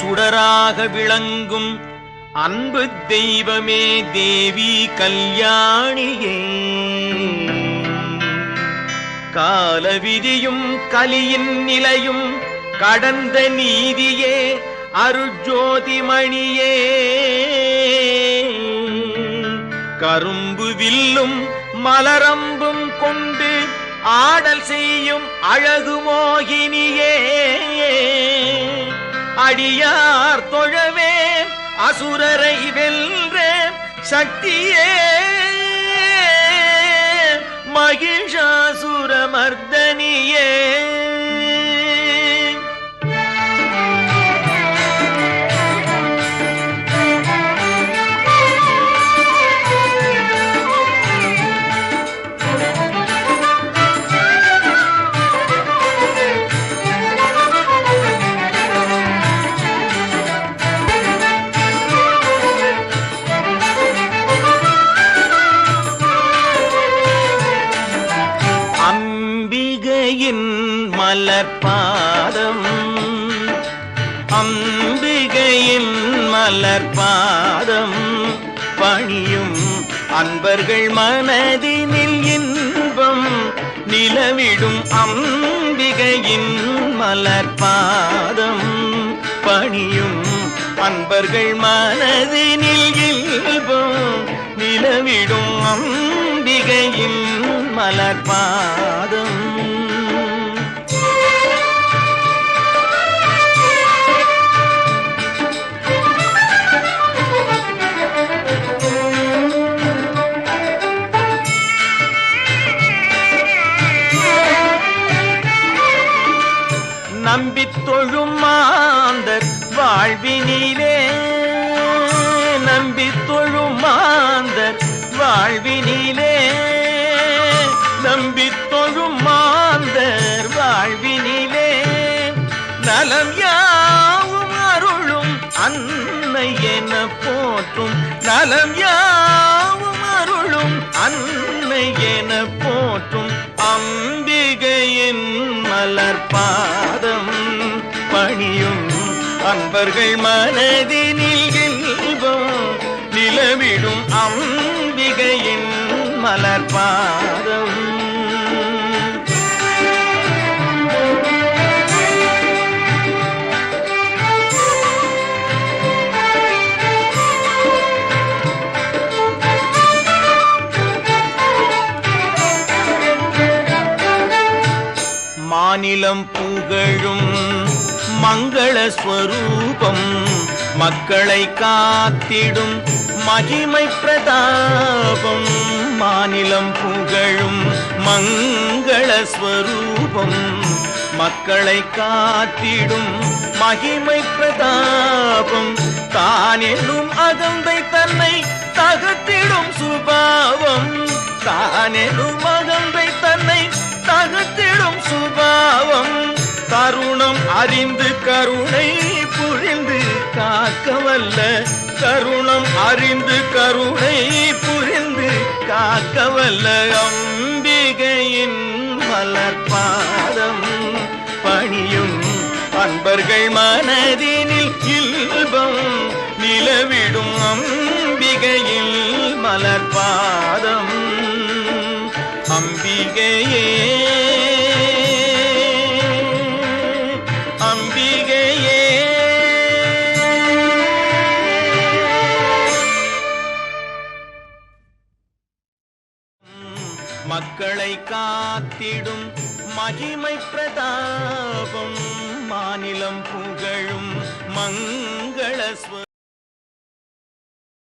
சுடராக விளங்கும் அன்பு தெய்வமே தேவி கல்யாணியே. காலவிதியும் கலியின் நிலையும் கடந்த நீதியே அருஜோதிமணியே. கரும்பு வில்லும் மலரம்பும் கொண்டு ஆடல் செய்யும் அழகு மோகினியே. அடியார் தொழவே அசுரரை வென்ற சக்தியே. மகிஷாசுரமர்தனியே. மலர்பாதம் அம்பிகையின் மலர் பாதம் பணியும் அன்பர்கள் மனதினில் இன்பம் நிலவிடும் அம்பிகையின் மலர் பாதம் பணியும் அன்பர்கள் மனதினில் இல்பம் நிலவிடும் அம்பிகையின் மலர் மலர்பாதம் நம்பி தொழும் மாந்தர் வாழ்வினிலே. நம்பி தொழும் மாந்தர் வாழ்வினிலே. நம்பி தொழும் மாந்தர் வாழ்வினிலே. நலம் யாவும் அருளும் அன்னை என போற்றும். நலம் யாவும் அருளும் அன்னை என போற்றும். அம்பிகையின் மலர்பாதம் பணியும் அன்பர்கள் மனதினில் இல்பம் நிலவிடும் அம்பிகையின் மலர்பாதம் மாநிலம் புகழும் மங்கள ஸ்வரூபம் மக்களை காத்திடும் மகிமை பிரதாபம். மாநிலம் புகழும் மங்கள ஸ்வரூபம் மக்களை காத்திடும் மகிமை பிரதாபம். தானெனும் அகந்தை தன்னை தகத்திடும் சுபாவம். தானெனும் தருணம் அறிந்து கருணை புரிந்து காக்கவல்ல. கருணம் அறிந்து கருணை புரிந்து காக்கவல்ல. அம்பிகையின் மலர்பாதம் பணியும் அன்பர்கள் மனதினில் இல்பம் மக்களை காத்திடும் மகிமை பிரதாபம். மாநிலம் புகழும் மங்கள